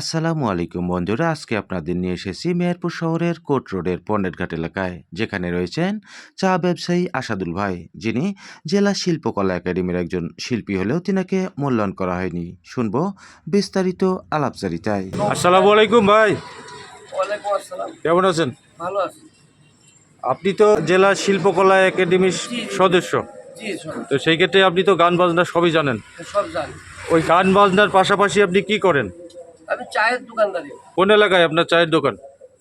আসসালামু আলাইকুম বন্ধুরা আজকে আপনাদের নিয়ে এসেছি মেহেরপুর শহরের কোট রোডের পণ্ডিতঘাট এলাকায়। যেখানে রয়েছেন চা ব্যবসায়ী আসাদুল ভাই যিনি জেলা শিল্পকলা একাডেমির একজন শিল্পী হলেও তিনাকে মূল্যায়ন করা হয়নি। শুনব বিস্তারিত আলাপচারিতায়। আসসালামু আলাইকুম ভাই। কেমন আছেন? ভালো আছি। আপনি তো জেলা শিল্পকলা একাডেমির সদস্য। তো সেই ক্ষেত্রে আপনি তো গান বাজনা সবই জানেন। সব জানি। ওই গান বাজনার পাশাপাশি আপনি কি করেন? আমি চায়ের দোকানদারি কোন এলাকায় আপনার চায়ের দোকান?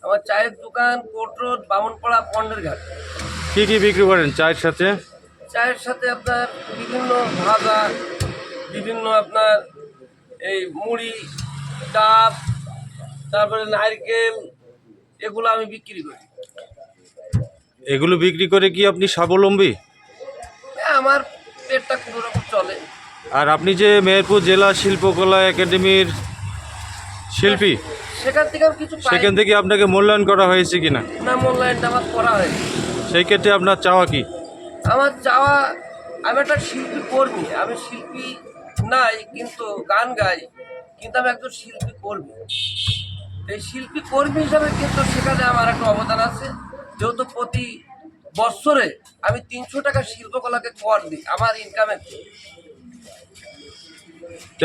আমার চায়ের দোকান কোট রোড বামনপাড়া পন্ডের ঘাট কি কি বিক্রি করেন চায়ের সাথে? চায়ের সাথে আপনার বিভিন্ন ভাজা বিভিন্ন আপনার এই মুড়ি ডাব তারপরে নারকেল এগুলো আমি বিক্রি করি। এগুলো বিক্রি করে কি আপনি স্বাবলম্বী? হ্যাঁ, আমার পেটটা কোনো রকম চলে। আর আপনি যে মেহেরপুর জেলা শিল্পকলা একাডেমির শিল্পী? সেখান থেকে কিছু সেখান থেকে আপনাকে মূল্যায়ন করা হয়েছে কিনা? না মূল্যায়নটা আমার করা হয়নি। সেই ক্ষেত্রে আপনার চাওয়া কি? আমার চাওয়া আমি একটা শিল্পী কর্মী আমি শিল্পী নাই কিন্তু গান গাই কিন্তু আমি একজন শিল্পী কর্মী। এই শিল্পী কর্মী হিসাবে কিন্তু সেখানে আমার একটা অবদান আছে। যেহেতু প্রতি বৎসরে আমি তিনশো টাকা শিল্পকলাকে কর দিই আমার ইনকামের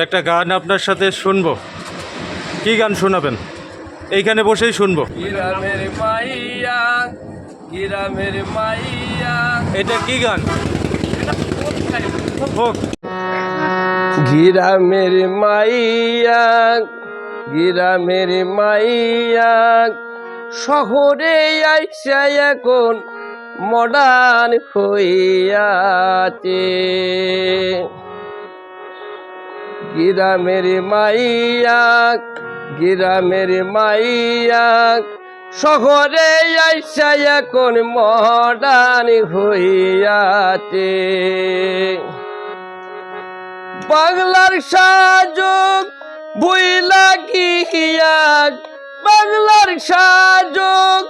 একটা গান আপনার সাথে শুনব। কি গান শোনাবেন? এইখানে বসেই শুনব। গ্রামের মাইয়া গ্রামের মাইয়া। এটা কি গান? হোক গিরামের মাইয়া গিরামের মাইয়া শহরে আইসা এখন মডার্ন হইয়াছে। গিরামের মাইয়া গিরামের মাইয়া, শহরে আইসা এখন মডার্ন হইয়াছে। বাংলার সাজক বইলা গিয়া, বাংলার সাজক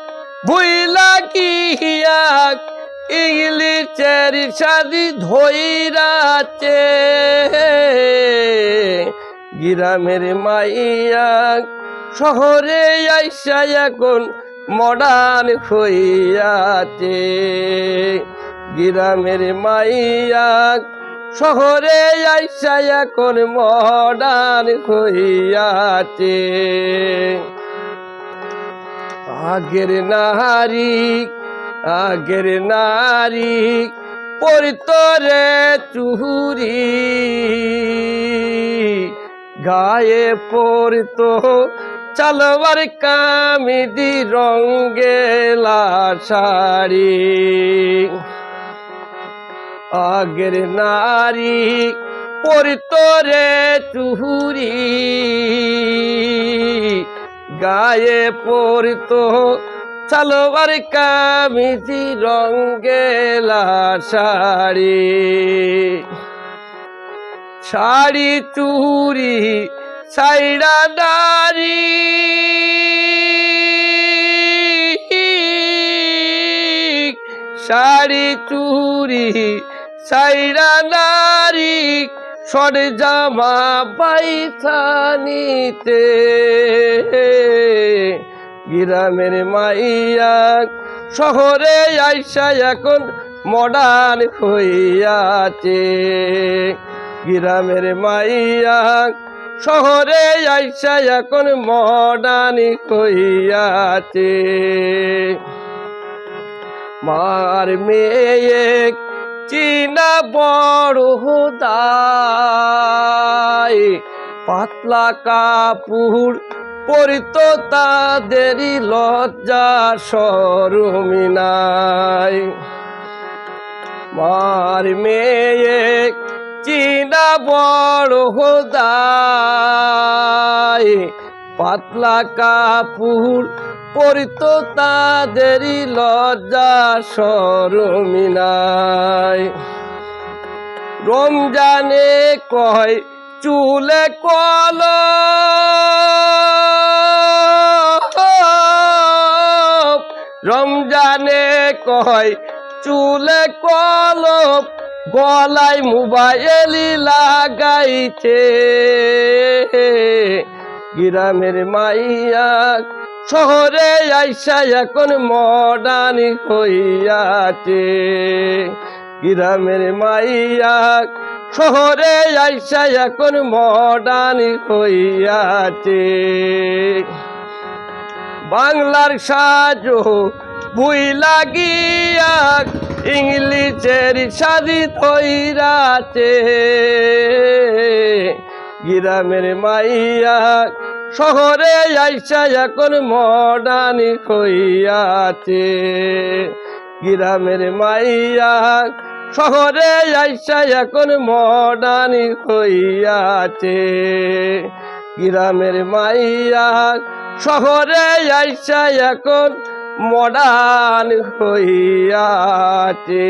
বইলা গিয়া, ইংলিশের সাদি ধইরাছে। গ্রামের মাইয়া শহরে আইসা এখন মডার্ন হইয়াছে। গ্রামের মাইয়া শহরে আইসা এখন মডার্ন হইয়াছে। আগের নারী আগের নারী পরিতরে চুরি। গায়ে পরিত চালবার কামিদি রঙ্গেলা শাড়ি। আগের নারী পরিতরে চুহুরি। গায়ে পরিত চালোবার কামিজি রঙ্গেলা শাড়ি। শাড়ি চুরি সাইডা নারী। শাড়ি চুরি সাইডা নারী, সরে জামা পাইছানিতে গ্রামের মাইয়া শহরে আইসা এখন মডার্ন হইয়াছে। গ্রামের মাইয়া শহরে আইসা এখন মডার্ন হইয়াছে। মার মেয়ে চীনা বড় দায় পাতলা কাপুর পরিত তাদেরই লজ্জা সরমিনাই মার মেয়ে চীনা বড় দায় পাতলা কাপুর পরিত তাদেরই লজ্জা সরমিনায় রমজানে কয় চুলে কল রমজানে কয় চুলে কলপ গলায় মোবাইল লাগাইছে। গ্রামের মাইয়া শহরে আইসা এখন মডার্ন হইয়াছে। গ্রামের মাইয়া শহরে আইসা এখন মডার্ন হইয়াছে। বাংলার সাজো বুই লাগিয়া ইংলিশের সাজি ধইরাছে গ্রামের মাইয়া শহরে আইসা এখন মডার্ন হইয়াছে। গ্রামের মাইয়া শহরে আইসা এখন মডার্ন হইয়াছে। গ্রামের মাইয়া শহরে আইসা এখন মডার্ন হইয়াছে।